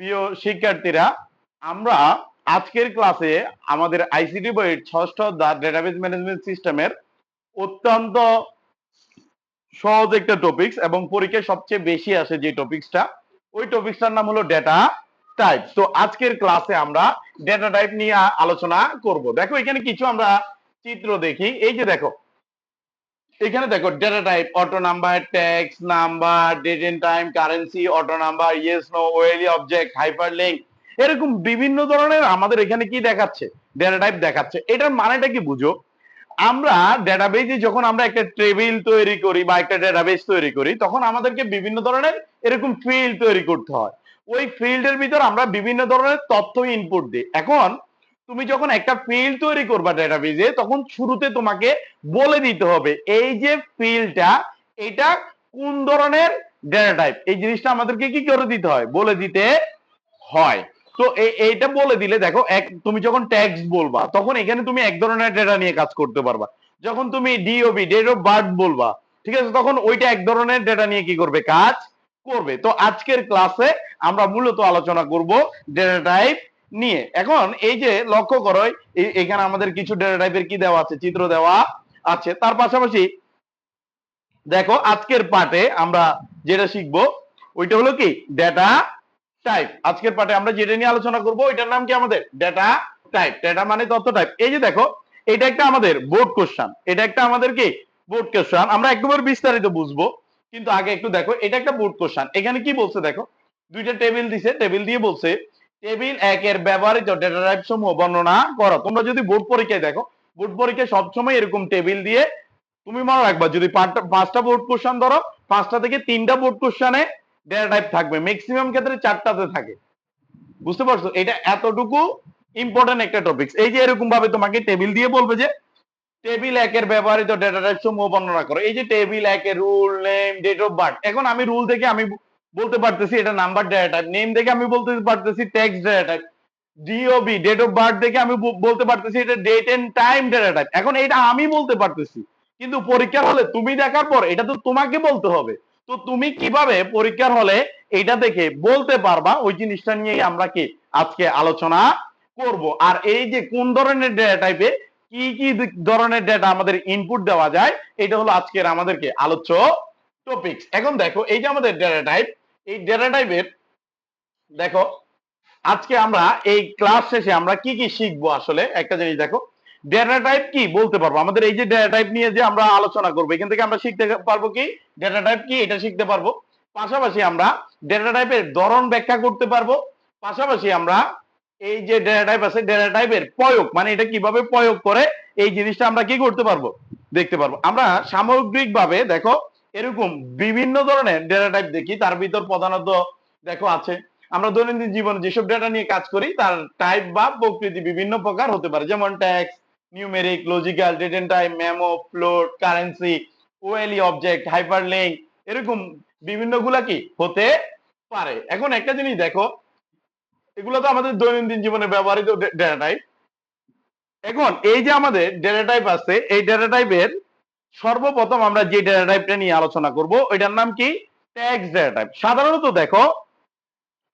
প্রিয় শিক্ষার্থীরা, আমরা আজকের ক্লাসে আমাদের আইসিটি বইয়ের ষষ্ঠ ডেটাবেস ম্যানেজমেন্ট সিস্টেমের অত্যন্ত সহজ একটা টপিকস এবং পরীক্ষায় সবচেয়ে বেশি আসে যে টপিকসটা ওই টপিকসটার নাম হলো ডেটা টাইপ তো আজকের ক্লাসে আমরা ডেটা টাইপ নিয়ে আলোচনা করব। দেখো, এখানে কিছু আমরা চিত্র দেখি। এই যে দেখো এখানে দেখো data type auto number text number date and time currency auto number yes no OLE object hyperlink এরকম বিভিন্ন ধরনের আমাদের এখানে কি দেখাচ্ছে? ডেটা টাইপ দেখাচ্ছে। এটার মানেটা কি বুঝো? আমরা ডেটাবেজে যখন আমরা একটা টেবিল তৈরি করি বা একটা ডেটাবেস তৈরি করি, তখন আমাদেরকে বিভিন্ন ধরনের এরকম ফিল্ড তৈরি করতে হয়। ওই ফিল্ডের ভিতর আমরা বিভিন্ন ধরনের তথ্য ইনপুট দিই। এখন তুমি যখন একটা ফিল্ড তৈরি করবা ডেটাবেজে তখন শুরুতে তোমাকে বলে দিতে হবে, এই যে ফিল্ডটা এটা কোন ধরনের ডেটা টাইপ এই জিনিসটা আমাদেরকে কি করে দিতে হয়? বলে দিতে হয়। তো এইটা বলে দিলে দেখো, এক, তুমি যখন ট্যাক্স বলবা, তখন এখানে তুমি এক ধরনের ডেটা নিয়ে কাজ করতে পারবা। যখন তুমি ডিওবি ডেট অফ বার্থ বলবা, ঠিক আছে, তখন ওইটা এক ধরনের ডেটা নিয়ে কি করবে? কাজ করবে। তো আজকের ক্লাসে আমরা মূলত আলোচনা করব ডেটা টাইপ নিয়ে। এখন এই যে লক্ষ্য করো এখানে আমাদের কিছু ডেটা টাইপের কি দেওয়া আছে? চিত্র দেওয়া আছে। তার পাশাপাশি দেখো, আজকের পাঠে আমরা যেটা শিখব, ওইটা হলো কি? ডেটা টাইপ আজকের পাঠে আমরা যেটা নিয়ে আলোচনা করব এটার নাম কি আমাদের? ডেটা টাইপ ডেটা মানে তথ্য টাইপ এই যে দেখো, এটা একটা আমাদের বোর্ড কোশ্চান এটা একটা আমাদের কি? বোর্ড কোশ্চান আমরা একবার বিস্তারিত বুঝব, কিন্তু আগে একটু দেখো, এটা একটা বোর্ড কোশ্চান এখানে কি বলছে দেখো? দুইটা টেবিল দিছে টেবিল দিয়ে বলছে টেবিল একের ব্যবহৃত ডেটা টাইপ সমূহ বর্ণনা করো। তোমরা যদি বোর্ড পরীক্ষায় দেখো বোর্ড পরীক্ষায় সবসময় এরকম টেবিল দিয়ে তুমি মনে রাখবা, যদি পাঁচটা- বোর্ড কোশ্চান ধরো, পাঁচটা থেকে তিনটা বোর্ড কোশ্চানে ডেটা টাইপ থাকবে। ম্যাক্সিমাম ক্ষেত্রে চারটাতে থাকে। বুঝতে পারছ? এটা এতটুকু ইম্পর্টেন্ট একটা টপিক এই যে এরকম ভাবে তোমাকে টেবিল দিয়ে বলবে যে টেবিল একের ব্যবহৃত ডেটা টাইপ সমূহ বর্ণনা করো। এই যে টেবিল একের roll name date of birth এখন আমি রুল থেকে আমি বলতে পারতেছি এটা নাম্বার ডেটা টাইপ নেম দেখে আমি বলতে পারতেছি text data type DOB date of birth দেখে আমি বলতে পারতেছি এটা date and time data type এখন এটা আমি বলতে পারতেছি, কিন্তু পরীক্ষার হলে তুমি দেখার পর এটা তো তোমাকে বলতে হবে, তো তুমি কীভাবে পরীক্ষার হলে এটা দেখে বলতে পারবা, ওই জিনিসটা নিয়ে আমরা কি আজকে আলোচনা করব, আর এই যে কোন ধরনের ডেটা টাইপে কি কি ধরনের ডেটা আমাদের ইনপুট দেওয়া যায়, এটা হলো আজকের আমাদেরকে আলোচ্য টপিকস এখন দেখো এই যে আমাদের ডেটা টাইপ এই ডেটা টাইপের দেখো, আজকে আমরা এই ক্লাস শেষে আমরা কি কি শিখব আসলে? একটা জিনিস দেখো ডেটা টাইপ কি বলতে পারব? আমাদের এই যে ডেটা টাইপ নিয়ে যে আমরা আলোচনা করব, এখান থেকে আমরা শিখতে পারব কি? ডেটা টাইপ কি? এটা শিখতে পারব। পাশাপাশি আমরা ডেটা টাইপের ধরন ব্যাখ্যা করতে পারব। পাশাপাশি আমরা এই যে ডেটা টাইপ আছে ডেটা টাইপের প্রয়োগ মানে এটা কীভাবে প্রয়োগ করে, এই জিনিসটা আমরা কি করতে পারব? দেখতে পারব। আমরা সামগ্রিকভাবে, দেখো এরকম বিভিন্ন ধরনের ডেটা টাইপ দেখি, তার ভিতর প্রধানত দেখো আছে, আমরা দৈনন্দিন জীবনে যেসব ডেটা নিয়ে কাজ করি, তার টাইপ বা প্রকৃতি বিভিন্ন প্রকার হতে পারে, যেমন text numeric logical date and time memo float currency OLE object hyperlink এরকম বিভিন্নগুলা কি হতে পারে। এখন একটা জিনিস দেখো, এগুলো তো আমাদের দৈনন্দিন জীবনে ব্যবহৃত ডেটা টাইপ এখন এই যে আমাদের ডেটা টাইপ আছে, এই ডেটা টাইপের সর্বপ্রথম আমরা যে ডেটা টাইপটা নিয়ে আলোচনা করব ওইটার নাম কি? ট্যাক্স ডেটা টাইপ সাধারণত দেখো,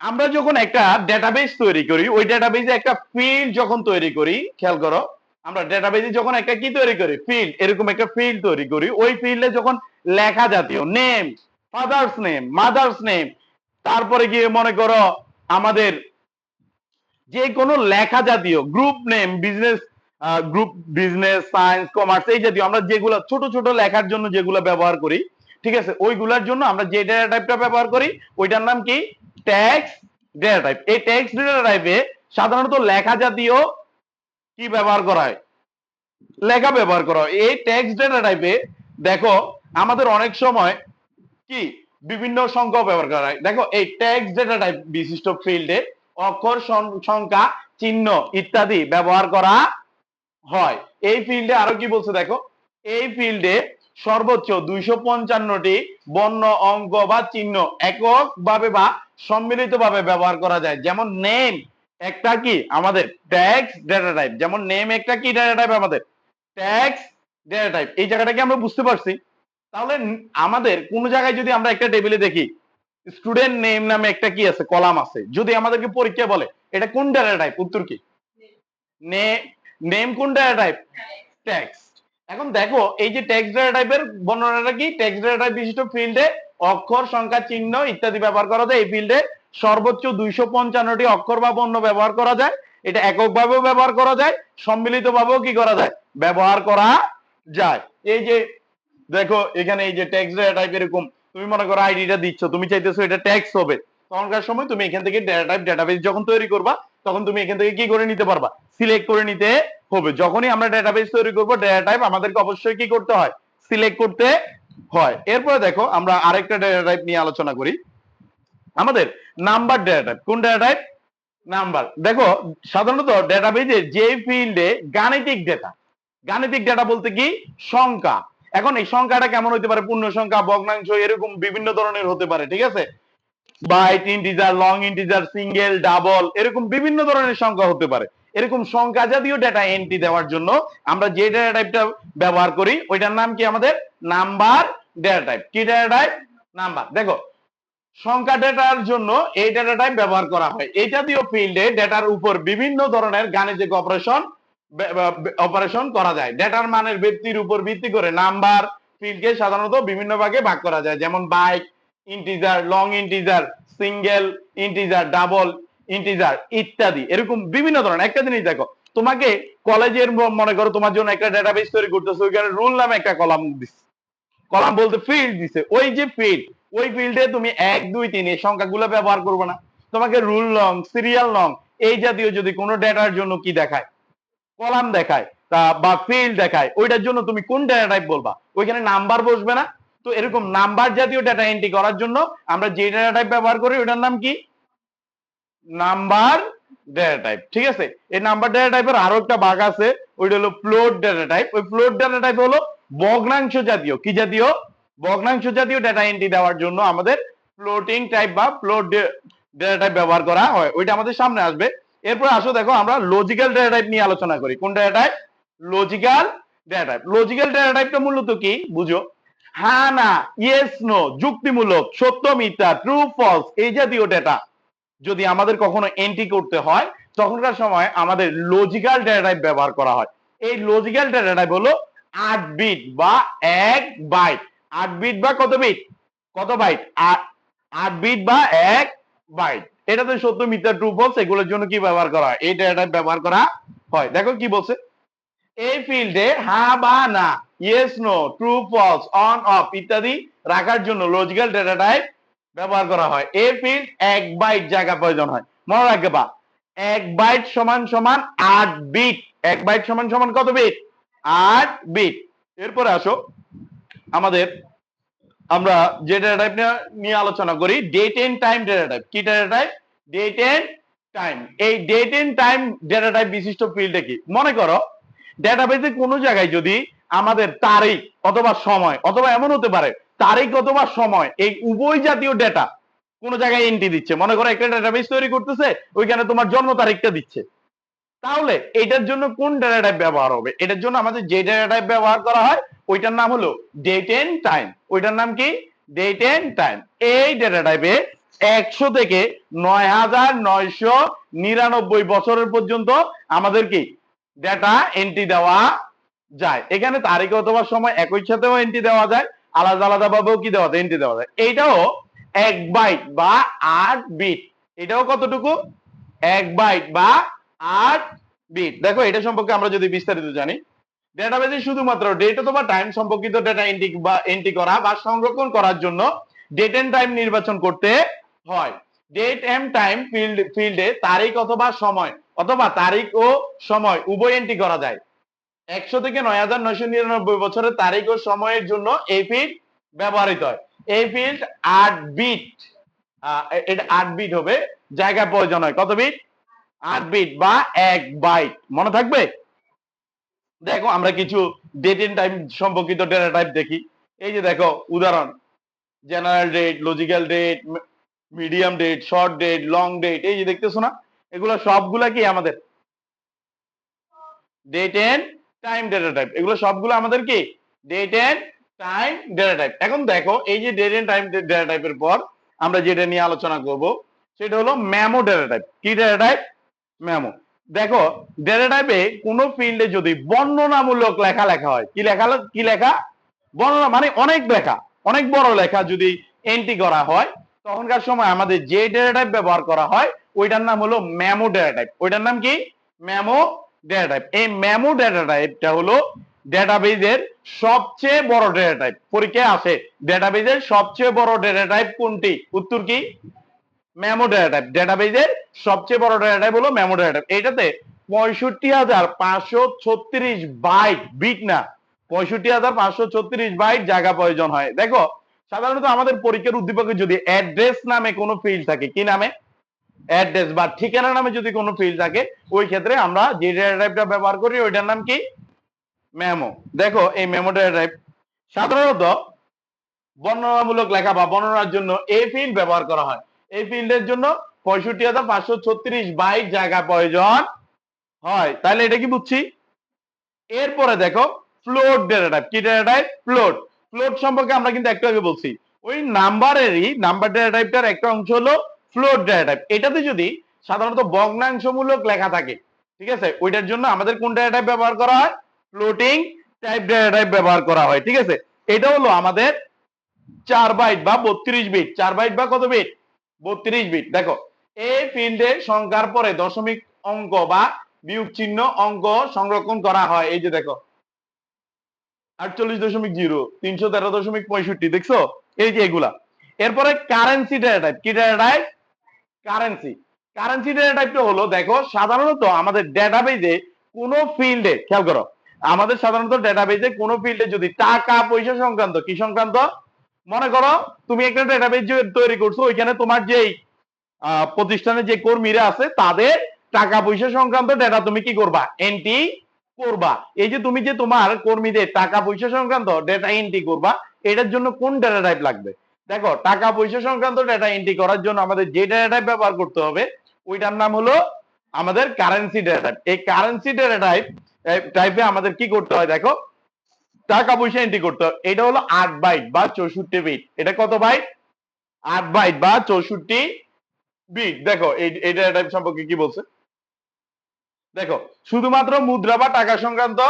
আমরা যখন একটা ডেটাবেস তৈরি করি, ওই ডেটাবেসে একটা ফিল্ড যখন তৈরি করি, খেয়াল করো, আমরা ডেটাবেসে যখন একটা কি তৈরি করি? ফিল্ড এরকম একটা ফিল্ড তৈরি করি, ওই ফিল্ডে যখন লেখা জাতীয় name father's name mother's name তারপরে গিয়ে মনে করো আমাদের যে কোনো লেখা জাতীয় group name business group business science commerce এই জাতীয় আমরা যেগুলো ছোট ছোট লেখার জন্য যেগুলো ব্যবহার করি, ঠিক আছে? ওইগুলোর জন্য আমরা যে ডেটা টাইপটা ব্যবহার করি, ওইটার নাম কি? ট্যাক্স ডেটা টাইপ এই ট্যাক্স ডেটা টাইপে সাধারণত লেখা জাতীয় কি ব্যবহার করা হয়? লেখা ব্যবহার করা হয়। এই ট্যাক্স ডেটা টাইপে দেখো, আমাদের অনেক সময় কি? বিভিন্ন সংখ্যা ব্যবহার করা হয়। দেখো, এই ট্যাক্স ডেটা টাইপ বিশিষ্ট ফিল্ডে অক্ষর সংখ্যা, চিহ্ন ইত্যাদি ব্যবহার করা হয়। এই ফিল্ডে আরও কি বলছে দেখো? এই ফিল্ডে সর্বোচ্চ দুইশো পঞ্চান্নটি বর্ণ অঙ্ক বা চিহ্ন একক ভাবে বা সম্মিলিত ভাবে ব্যবহার করা যায়। যেমন নেম একটা কি? আমাদের ট্যাক্স ডেটা টাইপ যেমন নেম একটা কি ডেটা টাইপ আমাদের? ট্যাক্স ডেটা টাইপ এই জায়গাটা কি আমরা বুঝতে পারছি। তাহলে আমাদের কোন জায়গায় যদি আমরা একটা টেবিলে দেখি স্টুডেন্ট নেম নামে একটা কি আছে? কলাম আছে। যদি আমাদেরকে পরীক্ষা বলে এটা কোন ডেটা টাইপ উত্তর কি? নেম কোন ডেটা টাইপ টেক্সট এখন দেখো, এই যে টেক্সট ডেটা টাইপের বর্ণনাটা কি? টেক্সট ডেটা টাইপ বিশিষ্ট ফিল্ডে অক্ষর, সংখ্যা, চিহ্ন ইত্যাদি ব্যবহার করা যায়। এই ফিল্ডে সর্বোচ্চ দুইশো পঞ্চান্নটি অক্ষর বা বর্ণ ব্যবহার করা যায়। এটা এককভাবেও ব্যবহার করা যায় সম্মিলিত ভাবেও কি করা যায়? ব্যবহার করা যায়। এই যে দেখো, এখানে এই যে টেক্সট ডেটা টাইপ এরকম, তুমি মনে করো আইডিটা দিচ্ছ, তুমি চাইতেছো এটা ট্যাক্স হবে। তখনকার সময় তুমি এখান থেকে ডেটা টাইপ ডেটাবেস যখন তৈরি করবা তখন তুমি এখান থেকে কি করে নিতে পারবা? সিলেক্ট করে নিতে হবে। যখনই আমরা ডেটাবেস তৈরি করব ডেটা টাইপ আমাদেরকে অবশ্যই কি করতে হয়? সিলেক্ট করতে হয়। এরপরে দেখো, আমরা আরেকটা ডেটা টাইপ নিয়ে আলোচনা করি। আমাদের নাম্বার ডেটা টাইপ কোন ডেটা টাইপ নাম্বার দেখো, সাধারণত ডেটাবেজে যে ফিল্ডে গাণিতিক ডেটা গাণিতিক ডেটা বলতে কি? সংখ্যা। এখন এই সংখ্যাটা কেমন হতে পারে? পূর্ণ সংখ্যা, ভগ্নাংশ, এরকম বিভিন্ন ধরনের হতে পারে, ঠিক আছে? Byte integer long integer single double এরকম বিভিন্ন ধরনের সংখ্যা হতে পারে। এরকম সংখ্যা জাতীয় ডেটা এন্ট্রি দেওয়ার জন্য আমরা যে ডেটা টাইপটা ব্যবহার করি, ওইটার নাম কি আমাদের? নাম্বার ডেটা টাইপ কি ডেটা টাইপ নাম্বার দেখো, সংখ্যা ডেটার জন্য এই ডেটা টাইপ ব্যবহার করা হয়। এই জাতীয় ফিল্ডে ডেটার উপর বিভিন্ন ধরনের গাণিতিক অপারেশন অপারেশন করা যায়। ডেটার মানের ব্যক্তির উপর ভিত্তি করে নাম্বার ফিল্ডকে সাধারণত বিভিন্ন ভাগে ভাগ করা যায়। যেমন byte integer long integer single integer double integer ইত্যাদি। এরকম বিভিন্ন ধরনের। একটা জিনিস দেখো, তোমাকে কলেজের মনে করো তোমার জন্য একটা ডেটাবেস তৈরি করতেছে, ওইখানে রুল নামে একটা কলাম দিচ্ছে কলাম বলতে ফিল্ড দিছে। ওই যে ফিল্ড ওই ফিল্ডে তুমি এক, দুই, তিন এই সংখ্যাগুলো ব্যবহার করবে না। তোমাকে রুল লং সিরিয়াল লং এই জাতীয় যদি কোনো ডেটার জন্য কি দেখায়? কলাম দেখায়, তা বা ফিল্ড দেখায়, ওইটার জন্য তুমি কোন ডেটা টাইপ বলবা? ওইখানে নাম্বার বসবে না তো এরকম নাম্বার জাতীয় ডেটা এন্ট্রি করার জন্য আমরা যে ডেটা টাইপ ব্যবহার করি, ওটার নাম কি? নাম্বার ডেটা টাইপ ঠিক আছে? এই নাম্বার ডেটা টাইপের আরও একটা ভাগ আছে, ওইটা হলো ফ্লোট ডেটা টাইপ ওই ফ্লোট ডেটা টাইপ হলো ভগ্নাংশ জাতীয়। কি জাতীয়? ভগ্নাংশ জাতীয় ডেটা এন্ট্রি দেওয়ার জন্য আমাদের ফ্লোটিং টাইপ বা ফ্লোট ডেটা টাইপ ব্যবহার করা হয়। ওইটা আমাদের সামনে আসবে। এরপর আসো দেখো, আমরা লজিক্যাল ডেটা টাইপ নিয়ে আলোচনা করি। কোন data type logical data type logical data টাইপটা মূলত কি? বুঝো। হ্যাঁ না ইয়েস নো যুক্তিমূলক, সত্য, মিথ্যা ট্রু ফলস এই জাতীয় ডেটা যদি আমাদের কখনো এন্ট্রি করতে হয়, তখনকার সময় আমাদের লজিক্যাল ডেটা টাইপ ব্যবহার করা হয়। এই লজিক্যাল ডেটা টাইপ হলো আট বিট বা এক বাইট আট বিট বা কত বিট কত বাইট আট বিট বা এক বাইট এটাতে সত্য, মিথ্যা ট্রু ফলস এগুলোর জন্য কি ব্যবহার করা হয়? এই ডেটা টাইপ ব্যবহার করা হয়। দেখো কি বলছে? এই ফিল্ডে হ্যাঁ বা না yes no true false on off ইত্যাদি রাখার জন্য লজিক্যাল ডেটা টাইপ ব্যবহার করা হয়। এই ফিল্ড এক বাইট জায়গা প্রয়োজন হয়। মনে রাখবে বা, এক বাইট সমান সমান আট বিট এক বাইট সমান সমান কত বিট আট বিট এরপরে আসো, আমাদের আমরা যে ডেটা টাইপ নিয়ে আলোচনা করি date and time data type কি data type date and time এই date and time data type বিশিষ্ট ফিল্ডে কি? মনে করো ডেটাবেজে কোনো জায়গায় যদি আমাদের তারিখ অথবা সময়, অথবা এমন হতে পারে, তারিখ অথবা সময়, এই উভয় জাতীয় ডেটা কোন জায়গায় এন্ট্রি দিচ্ছে। মনে করো একটা ডেটাবেস তৈরি করতেছে, ওইখানে তোমার জন্ম তারিখটা দিচ্ছে। তাহলে এটার জন্য কোন ডেটা টাইপ ব্যবহার হবে? এটার জন্য আমাদের যে ডেটা টাইপ ব্যবহার করা হয়, ওইটার নাম হলো ডেট এন্ড টাইম ওইটার নাম কি? ডেট এন্ড টাইম এই ডেটা টাইপে একশো থেকে নয় হাজার নয়শো নিরানব্বই বছরের পর্যন্ত আমাদের কি? ডেটা এন্ট্রি দেওয়া যায়। এখানে তারিখ অথবা সময় একই সাথেও এন্ট্রি দেওয়া যায়, আলাদা আলাদা ভাবেও কি দেওয়া যায়? এন্ট্রি দেওয়া যায়। এইটাও এক বাইট বা আট বিট এটাও কতটুকু? এক বাইট বা আট বিট দেখো, এটা সম্পর্কে আমরা যদি বিস্তারিত জানি ডেটাবেজে শুধুমাত্র ডেট অথবা টাইম সম্পর্কিত ডেটা এন্ট্রি বা এন্ট্রি করা বা সংরক্ষণ করার জন্য ডেট এন্ড টাইম নির্বাচন করতে হয়। ডেট এন্ড টাইম ফিল্ড ফিল্ডে তারিখ অথবা সময়, অথবা তারিখ ও সময় উভয় এন্ট্রি করা যায়। একশো থেকে নয় হাজার নয়শো নিরানব্বই বছরের তারিখ ও সময়ের জন্য এই ফিল্ড ব্যবহৃত হয়। এই ফিল্ড আট বিট এটা আট বিট হবে জায়গা প্রয়োজন হয়। কত বিট আট বিট বা এক বাইট মনে থাকবে? দেখো, আমরা কিছু ডেট এন্ড টাইম সম্পর্কিত ডেটা টাইপ দেখি। এই যে দেখো, উদাহরণ general date logical date medium date short date long date এই যে দেখতেছো না? এগুলো সবগুলা কি আমাদের? Date and time data type এগুলো সবগুলো আমাদের কি? Date and time data type এখন দেখো, এই যে ডেট এন্ড টাইম ডেটা টাইপের পর আমরা যেটা নিয়ে আলোচনা করব, সেটা হলো ম্যামো ডেটা টাইপ কি ডেটা টাইপ ম্যামো দেখো ডেটা টাইপে কোনো ফিল্ডে যদি বর্ণনামূলক লেখা লেখা হয়, কি লেখা কি লেখা? বর্ণনা মানে অনেক লেখা, অনেক বড় লেখা যদি এন্ট্রি করা হয়, তখনকার সময় আমাদের যে ডেটা টাইপ ব্যবহার করা হয়, ওইটার নাম হলো ম্যামো ডেটা টাইপ ওইটার নাম কি? ম্যামো ডেটা টাইপ এই ম্যামো ডেটা টাইপটা হলো ডেটাবেজের সবচেয়ে বড় ডেটা টাইপ পরীক্ষায় আসে ডেটাবেজের সবচেয়ে বড় ডেটা টাইপ কোনটি? উত্তর কি? মেমো ডেটা টাইপ ডেটাবেজের সবচেয়ে বড় ডেটা টাইপ হলো মেমো ডেটা টাইপ এটাতে পঁয়ষট্টি হাজার পাঁচশো ছত্রিশ বাইট বিট না। পঁয়ষট্টি হাজার পাঁচশো ছত্রিশ বাইট জায়গা প্রয়োজন হয়। দেখো, সাধারণত আমাদের পরীক্ষার উদ্দীপকে যদি অ্যাড্রেস নামে কোনো ফিল্ড থাকে, কি নামে? অ্যাড্রেস বা ঠিকানা নামে যদি কোনো ফিল্ড থাকে, ওই ক্ষেত্রে আমরা যে ডেটা টাইপটা ব্যবহার করি, ওইটার নাম কি? মেমো দেখো, এই মেমো ডেটা টাইপ সাধারণত বর্ণনামূলক লেখা বা বর্ণনার জন্য এই ফিল্ড ব্যবহার করা হয়। এই ফিল্ডের জন্য পঁয়ষট্টি হাজার পাঁচশো ছত্রিশ বাইট জায়গা প্রয়োজন হয়। তাহলে এটা কি বুঝছি? এরপরে দেখো ফ্লোট ডেটা টাইপ কি ডেটা টাইপ ফ্লোট ফ্লোট সম্পর্কে আমরা কিন্তু একটু আগে বলছি। ওই নাম্বারেরই নাম্বার ডেটা টাইপটার একটা অংশ হলো ফ্লোট ডেটা টাইপ এটাতে যদি সাধারণত ভগ্নাংশমূলক লেখা থাকে, ঠিক আছে? ওইটার জন্য আমাদের কোন ডেটা টাইপ ব্যবহার করা হয়? ফ্লোটিং টাইপ ডেটা টাইপ ব্যবহার করা হয়, ঠিক আছে? এটা হলো আমাদের চার বাইট বা বত্রিশ বিট চার বাইট বা কত বিট বত্রিশ বিট দেখো এই ফিল্ডে সংখ্যার পরে দশমিক অঙ্ক বা বিয়োগ চিহ্ন অঙ্ক সংরক্ষণ করা হয়। এই যে দেখো, আটচল্লিশ দশমিক জিরো, তিনশো তেরো দশমিক পঁয়ষট্টি, দেখছ? এই যে এগুলা। এরপরে কারেন্সি ডেটা টাইপ কি data type currency currency data টাইপটা হলো, দেখো, সাধারণত আমাদের ডেটাবেজে কোনো ফিল্ডে খেয়াল করো, আমাদের সাধারণত ডেটাবেজে কোনো ফিল্ডে যদি টাকা, পয়সা সংক্রান্ত, কি সংক্রান্ত? মনে করো, তুমি একটা ডেটাবেজ তৈরি করছ, ওইখানে তোমার যেই প্রতিষ্ঠানের যে কর্মীরা আছে, তাদের টাকা, পয়সা সংক্রান্ত ডেটা তুমি কি করবা? এন্ট্রি করবা। এই যে তুমি যে তোমার কর্মীদের টাকা, পয়সা সংক্রান্ত ডেটা এন্ট্রি করবা, এটার জন্য কোন ডেটা টাইপ লাগবে? দেখো, টাকা পয়সা সংক্রান্ত ডেটা এন্ট্রি করার জন্য আমাদের যে ডেটা টাইপ ব্যবহার করতে হবে, ওইটার নাম হলো আমাদের কারেন্সি ডেটা টাইপ এই কারেন্সি ডেটা টাইপ টাইপে আমাদের কি করতে হয় দেখো? টাকা পয়সা এন্ট্রি করতে হবে এটা হলো আট বাইট বা চৌষট্টি বিট এটা কত বাইট আট বাইট বা চৌষট্টি বিট দেখো, এই ডেটা টাইপ সম্পর্কে কি বলছে? দেখো, শুধুমাত্র মুদ্রা বা টাকা সংক্রান্ত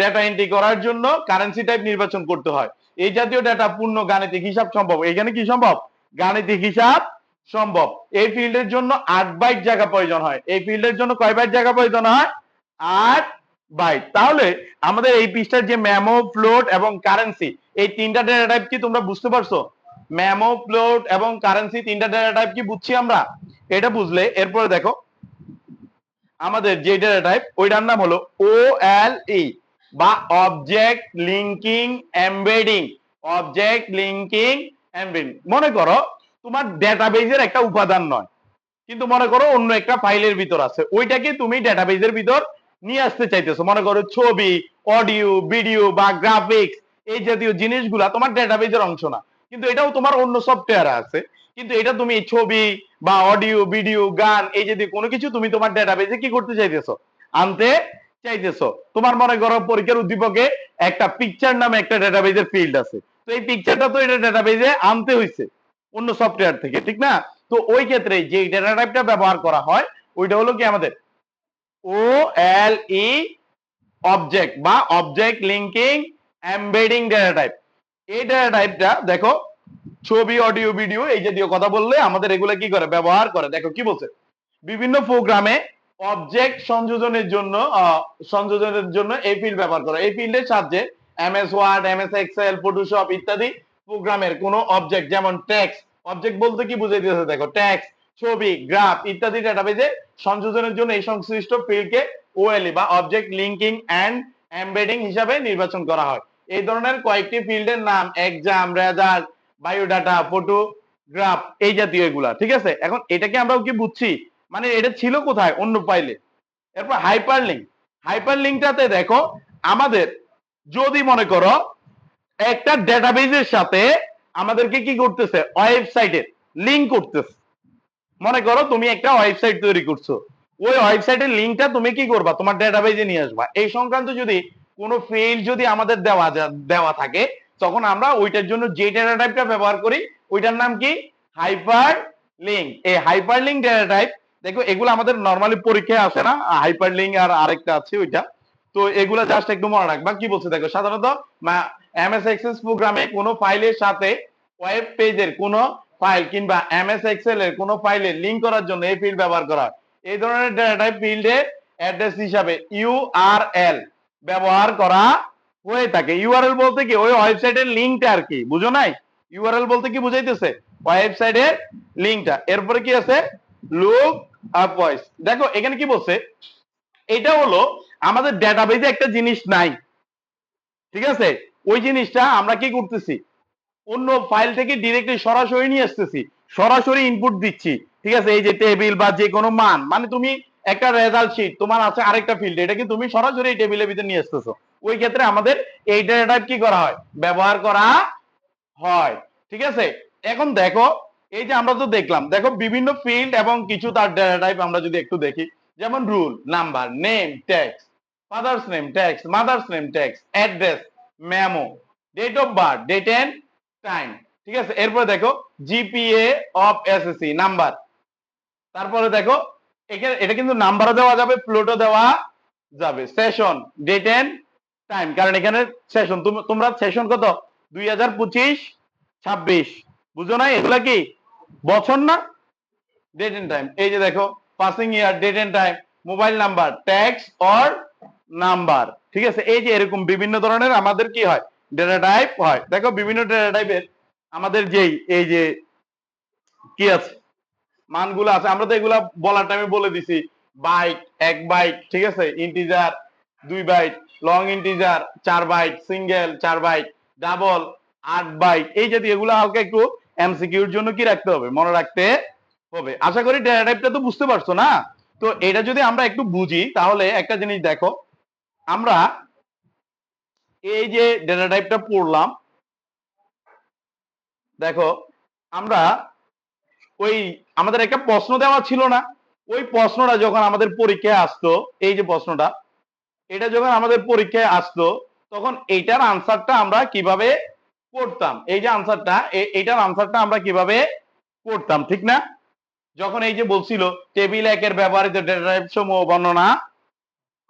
ডেটা এন্ট্রি করার জন্য কারেন্সি টাইপ নির্বাচন করতে হয়। এই জাতীয় ডেটা পূর্ণ গাণিতিক হিসাব সম্ভব। এখানে কি সম্ভব? গাণিতিক হিসাব সম্ভব। এই ফিল্ডের জন্য আট বাইট জায়গা প্রয়োজন হয়। এই ফিল্ডের জন্য কয় বাইট জায়গা প্রয়োজন হয়? আট বাইট তাহলে আমাদের এই পৃষ্ঠার যে ম্যামো ফ্লোট এবং কারেন্সি এই তিনটা ডেটা টাইপ কি তোমরা বুঝতে পারছ? ম্যামো ফ্লোট এবং কারেন্সি তিনটা ডেটা টাইপ কি বুঝছি আমরা? এটা বুঝলে এরপরে দেখো। আমাদের যে ডেটা টাইপ ওইটার নাম হলো ও এল ই বা object linking embedding object linking embedding মনে করো, তোমার ডেটাবেজের একটা উপাদান নয়, কিন্তু মনে করো অন্য একটা ফাইলের ভিতর আছে, ওইটাকে তুমি ডেটাবেজের ভিতর নিয়ে আসতে চাইতেছো। মনে করো ছবি অডিও ভিডিও বা গ্রাফিক্স এই জাতীয় জিনিসগুলা তোমার ডেটাবেজের অংশ না। কিন্তু এটাও তোমার অন্য সফটওয়্যার আছে। কিন্তু এটা তুমি ছবি বা অডিও ভিডিও গান, এই যদি কোনো কিছু তুমি তোমার ডেটাবেজে কি করতে চাইতেছো? আনতে চাইতেছো। তোমার মনে করো পরীক্ষার উদ্দীপকে একটা পিকচার নামে একটা ডেটাবেজের ফিল্ড আছে। তো এই পিকচারটা তো এটা ডেটাবেজে আনতে হয়েছে অন্য সফটওয়্যার থেকে, ঠিক না? তো ওই ক্ষেত্রে যে ডেটা টাইপটা ব্যবহার করা হয়, ওইটা হলো কি আমাদের? ও এল ই অবজেক্ট বা object linking embedding data type এই ডেটা টাইপটা দেখো, ছবি অডিও ভিডিও এই জাতীয় কথা বললে আমাদের এগুলা কি করে? ব্যবহার করে। দেখো কি বলছে? বিভিন্ন প্রোগ্রামে অবজেক্ট সংযোজনের জন্য সংযোজনের জন্য এই ফিল্ড ব্যবহার করে। এই ফিল্ডের সাহায্যে MS Word MS Excel Photoshop ইত্যাদি প্রোগ্রামের কোনো অবজেক্ট যেমন টেক্সট অবজেক্ট বলতে কি বুঝাই বুঝাইতেছে? দেখো টেক্সট ছবি গ্রাফ ইত্যাদি ডাটাবেজে সংযোজনের জন্য এই সংশ্লিষ্ট ফিল্ডকে ওএলই বা অবজেক্ট লিঙ্কিং এন্ড এমবেডিং হিসাবে নির্বাচন করা হয়। এই ধরনের কয়েকটি ফিল্ডের নাম এক্সাম রেজাল্ট বায়োডাটা ফটোগ্রাফ এই জাতীয় এগুলা, ঠিক আছে? এখন এটাকে আমরা কি বুঝছি? মানে এটা ছিল কোথায়? অন্য ফাইলে এরপর হাইপার লিঙ্ক হাইপার লিঙ্কটাতে দেখো, আমাদের যদি মনে করো, একটা ডেটাবেজের সাথে আমাদেরকে কি করতেছে? ওয়েবসাইটের লিঙ্ক করতেছে। মনে করো, তুমি একটা ওয়েবসাইট তৈরি করছ। ওই ওয়েবসাইটের লিঙ্কটা তুমি কি করবা? তোমার ডেটাবেজে নিয়ে আসবা। এই সংক্রান্ত যদি কোনো ফিল্ড যদি আমাদের দেওয়া দেওয়া থাকে, তখন আমরা ওইটার জন্য যে ডেটা টাইপটা ব্যবহার করি, ওইটার নাম কি? হাইপার লিঙ্ক এই হাইপার লিঙ্ক ডেটা টাইপ দেখো, এগুলো আমাদের নর্মালি পরীক্ষায় আসে না। হাইপার লিঙ্ক আর আরেকটা আছে ওইটা। তো এগুলো জাস্ট একটু মনে রাখবা। কি বলছে দেখো, সাধারণত এমএস এক্সেস প্রোগ্রামে কোনো ফাইলের সাথে ওয়েব পেজের কোনো ফাইল কিংবা এমএস এক্সেল এর কোনো ফাইলে লিঙ্ক করার জন্য এই ফিল্ড ব্যবহার করা। এই ধরনের ডেটা ফিল্ডে অ্যাড্রেস হিসাবে ইউআরএল ব্যবহার করা হয়ে থাকে। ইউআরএল বলতে কি, ওই ওয়েবসাইটের লিঙ্কটা আর কি, বুঝো নাই? ইউআরএল বলতে কি বুঝাইতেছে? ওয়েবসাইটের লিঙ্কটা এরপরে কি আছে? লুক আপ ভয়েস দেখো, এখানে কি বলছে? এটা হলো আমাদের ডেটাবেজে একটা জিনিস নাই। ঠিক আছে? ওই জিনিসটা আমরা কি করতেছি? অন্য ফাইল থেকে ডিরেক্টলি সরাসরি নিয়ে আসতেছি। সরাসরি ইনপুট দিচ্ছি। ঠিক আছে? এই যে টেবিল বা যে কোনো মান। মানে তুমি একটা রেজাল্ট শিট তোমার আছে আরেকটা ফিল্ড এটা কি তুমি সরাসরি এই টেবিলের ভিতরে নিয়ে আসতেছো? ওই ক্ষেত্রে আমাদের এই ডেটা টাইপ কি করা হয়? ব্যবহার করা হয়। ঠিক আছে? এখন দেখো এই যে আমরা তো দেখলাম, দেখো বিভিন্ন ফিল্ড এবং কিছু তার ডেটা টাইপ আমরা যদি একটু দেখি, যেমন roll number name text father's name text mother's name text address memo date of birth date and time ঠিক আছে? এরপরে দেখো জিপিএ অফ এসএসসি নাম্বার তারপরে দেখো এখানে এটা কিন্তু নাম্বারও দেওয়া যাবে ফ্লোটও দেওয়া যাবে সেশন ডেট এন্ড টাইম কারণ এখানে সেশন তোমরা সেশন কত? দুই হাজার পঁচিশ, ছাব্বিশ, বুঝো না? এগুলা কি? বছর না? ডেট এন্ড টাইম এই যে দেখো passing year date and time mobile number text or number ঠিক আছে? এই যে এরকম বিভিন্ন ধরনের আমাদের কি হয়? ডেটা টাইপ হয়। দেখো, বিভিন্ন ডেটা টাইপের আমাদের যেই, এই যে কি আছে? মানগুলো আছে। আমরা তো এগুলা বলার টাইমে বলে দিছি। বাইট এক বাইট ঠিক আছে? ইন্টিজার দুই বাইট লং ইন্টিজার চার বাইট সিঙ্গেল চার বাইট ডাবল আট বাইট এই জাতীয় এগুলো হালকা একটু এমসিকিউর জন্য কি রাখতে হবে? মনে রাখতে হবে। আশা করি ডেটা টাইপটা তো বুঝতে পারছ না? তো এটা যদি আমরা একটু বুঝি, তাহলে একটা জিনিস দেখো। আমরা এই যে ডেটা টাইপটা পড়লাম, দেখো, আমরা ওই আমাদের একটা প্রশ্ন দেওয়া ছিল না? ওই প্রশ্নটা যখন আমাদের পরীক্ষায় আসতো, এই যে প্রশ্নটা, এটা যখন আমাদের পরীক্ষায় আসতো, তখন এইটার আনসারটা আমরা কীভাবে করতাম। এই যে আনসারটা এইটার আনসারটা আমরা কীভাবে করতাম, ঠিক না? যখন এই যে বলছিল টেবিল একের ব্যবহৃত ডেটা সমূহ বর্ণনা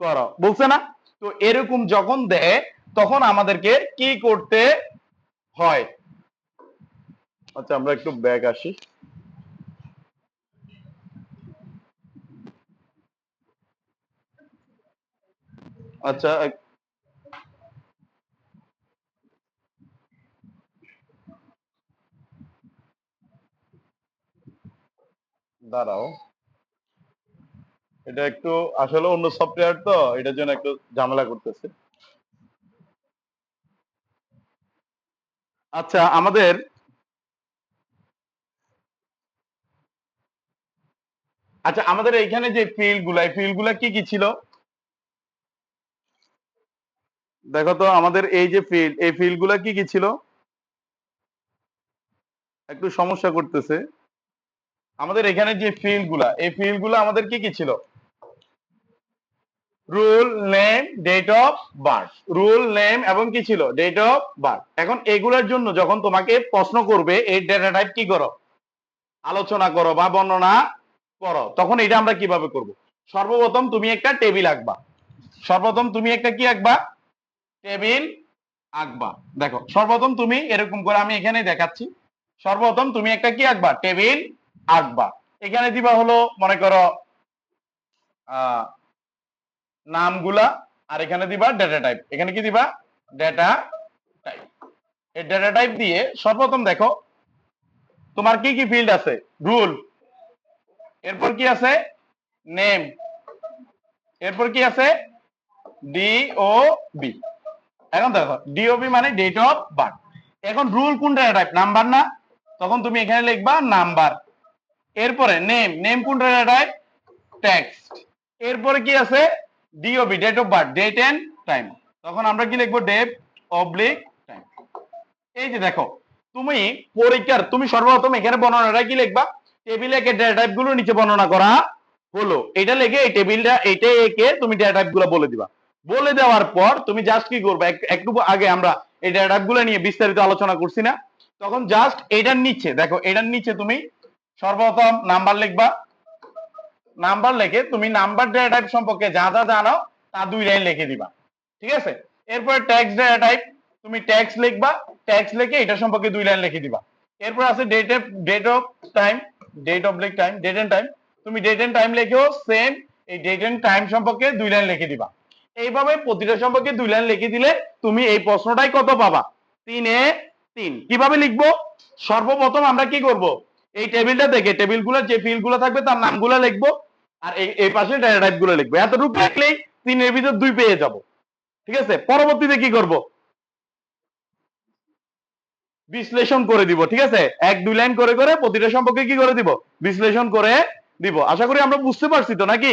করো, বলছে না? তো এরকম যখন দেয়, তখন আমাদেরকে কি করতে হয়? আচ্ছা আমরা একটু ব্যাক আসি। আচ্ছা দাঁড়াও। এটা একটু, আসলে অন্য সফটওয়্যার তো, এটার জন্য একটু ঝামেলা করতেছে। আচ্ছা আমাদের আচ্ছা আমাদের এখানে যে ফিল্ডগুলা ফিল্ডগুলা কি কি ছিল? দেখো তো, আমাদের এই যে ফিল্ড এই ফিল্ডগুলা কি কি ছিল? একটু সমস্যা করতেছে। আমাদের এখানে যে ফিল্ডগুলা, এই ফিল্ডগুলা আমাদের কি কি ছিল? Roll name date of birth roll name এবং কি ছিল? ডেট অফ বার্থ এখন এগুলোর জন্য যখন তোমাকে প্রশ্ন করবে, এই ডেটা টাইপ কি করো? আলোচনা করো বা বর্ণনা করো। তখন এটা আমরা কীভাবে করব? সর্বপ্রথম তুমি একটা টেবিল আঁকবা। সর্বপ্রথম তুমি একটা কি আঁকবা? টেবিল আঁকবা। দেখো, সর্বপ্রথম তুমি এরকম করে আমি এখানে দেখাচ্ছি। সর্বপ্রথম তুমি একটা কি আঁকবা? টেবিল আঁকবা। এখানে দিবা হলো, মনে করো নামগুলা, আর এখানে দিবা ডেটা টাইপ এখানে কি দিবা? ডেটা টাইপ এই ডেটা টাইপ দিয়ে সর্বপ্রথম দেখো, তোমার কি কি ফিল্ড আছে? রুল এরপর কি আছে? নেম এরপর কি আছে? ডি ও বি এখন দেখো ডিওবি মানে ডেট অফ বার্থ এখন রুল কোন ডেটা টাইপ নাম্বার না? তখন তুমি এখানে লিখবা নাম্বার এরপরে নেম নেম কোন ডেটা টাইপ টেক্সট এরপরে কি আছে? DOB date of birth date and time তখন আমরা কি লিখব? ডেট অবলিক টাইম এই যে দেখো, তুমি পরীক্ষার, তুমি সর্বপ্রথম এখানে বর্ণনাটা কি লিখবা? টেবিলে একে ডেটা টাইপগুলো নিচে বর্ণনা করা হলো। এটা লিখে এই টেবিলটা এইটা একে তুমি ডেটা টাইপগুলো বলে দিবা। বলে দেওয়ার পর তুমি জাস্ট কি করবে? এক- একটু আগে আমরা এই ডেটা টাইপগুলো নিয়ে বিস্তারিত আলোচনা করছি না। তখন জাস্ট এটার নিচে, দেখো, এটার নিচে তুমি সর্বপ্রথম নাম্বার লিখবা। নাম্বার লিখে তুমি নাম্বার ডেটা টাইপ সম্পর্কে যা যা জানো, তা দুই লাইন লিখে দিবা। ঠিক আছে? এরপর ট্যাক্স ডেটা টাইপ তুমি ট্যাক্স লিখবা। ট্যাক্স লিখে এটা সম্পর্কে দুই লাইন লিখে দিবা। এরপর আছে date date of time date of লিখ টাইম ডেট এন্ড টাইম তুমি ডেট এন্ড টাইম লিখেও সেম এই ডেট এন্ড টাইম সম্পর্কে দুই লাইন লিখে দিবা। এইভাবে প্রতিটা সম্পর্কে দুই লাইন লিখে দিলে তুমি এই প্রশ্নটাই কত পাবা? তিনে তিন। কীভাবে লিখব? সর্বপ্রথম আমরা কি করব? এই টেবিলটা দেখে টেবিলগুলোর যে ফিল্ডগুলো থাকবে তার নামগুলো লিখব, আর এই এই পাশে ডেটা টাইপগুলো লিখব। এতটুকু লিখলেই তিনের ভিতর দুই পেয়ে যাব। ঠিক আছে? পরবর্তীতে কি করব? বিশ্লেষণ করে দিব, ঠিক আছে? এক, দুই লাইন করে করে প্রতিটা সম্পর্কে কি করে দিব? বিশ্লেষণ করে দিব। আশা করি আমরা বুঝতে পারছি তো, নাকি?